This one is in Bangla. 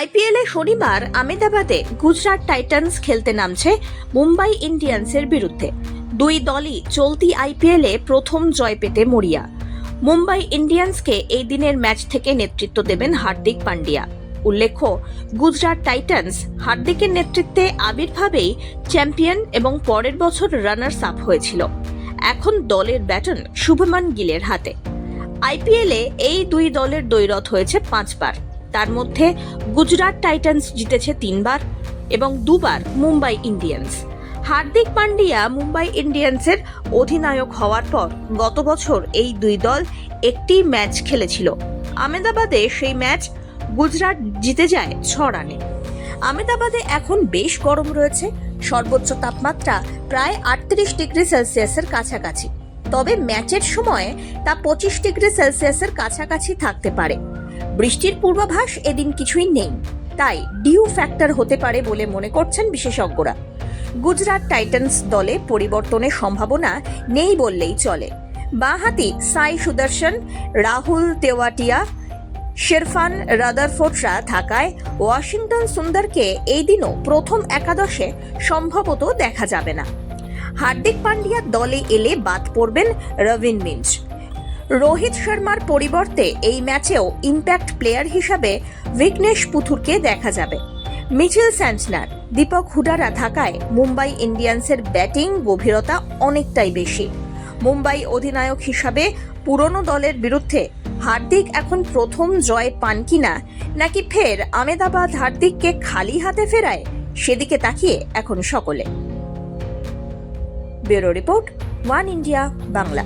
আইপিএলে শনিবার আমেদাবাদে গুজরাট টাইটান্স খেলতে নামছে মুম্বাই ইন্ডিয়ান্সের বিরুদ্ধে। দুই দলই চলতি আইপিএলে প্রথম জয় পেতে মরিয়া। মুম্বাই ইন্ডিয়ান্সকে এই দিনের ম্যাচ থেকে নেতৃত্ব দেবেন হার্দিক পান্ডিয়া। উল্লেখ্য, গুজরাট টাইটান্স হার্দিকের নেতৃত্বে আবির্ভাবেই চ্যাম্পিয়ন এবং পরের বছর রানার্স আপ হয়েছিল। এখন দলের ব্যাটন শুভমান গিলের হাতে। আইপিএলে এই দুই দলের দ্বৈরথ হয়েছে পাঁচবার। তার মধ্যে গুজরাট টাইটান্স জিতেছে তিনবার এবং দুবার মুম্বাই ইন্ডিয়ান্স। হার্দিক পান্ডিয়া মুম্বাই ইন্ডিয়ান্সের অধিনায়ক হওয়ার পর গত বছর এই দুই দল একটি ম্যাচ খেলেছিল। আমেদাবাদে সেই ম্যাচ গুজরাট জিতে যায় ছ রানে। আমেদাবাদে এখন বেশ গরম রয়েছে। সর্বোচ্চ তাপমাত্রা প্রায় আটত্রিশ ডিগ্রি সেলসিয়াসের কাছাকাছি। তবে ম্যাচের সময় তা পঁচিশ ডিগ্রি সেলসিয়াসের কাছাকাছি থাকতে পারে। বৃষ্টির পূর্বাভাস এদিন কিছুই নেই। তাই ডিউ ফ্যাক্টর হতে পারে বলে মনে করছেন বিশেষজ্ঞরা। গুজরাট টাইটান্স দলে পরিবর্তনের সম্ভাবনা নেই বললেই চলে। বাঁহাতি সাই সুদর্শন, রাহুল তেওয়াটিয়া, শেরফান রাদারফোর্ডরা থাকায় ওয়াশিংটন সুন্দরকে এই দিনও প্রথম একাদশে সম্ভবত দেখা যাবে না। হার্দিক পান্ডিয়া দলে এলে বাদ পড়বেন রবিন মিঞ্চ রোহিত শর্মার পরিবর্তে এই ম্যাচেও ইম্প্যাক্ট প্লেয়ার হিসাবে ভিঘ্নেশ পুথুরকে দেখা যাবে। মিচেল স্যান্টনার, দীপক হুডারা থাকায় মুম্বাই ইন্ডিয়ান্সের ব্যাটিং গভীরতা অনেকটাই বেশি। মুম্বাই অধিনায়ক হিসাবে পুরনো দলের বিরুদ্ধে হার্দিক এখন প্রথম জয় পান কিনা, নাকি ফের আমেদাবাদ হার্দিককে খালি হাতে ফেরায়, সেদিকে তাকিয়ে এখন সকলে। Bureau report, one India, Bangla.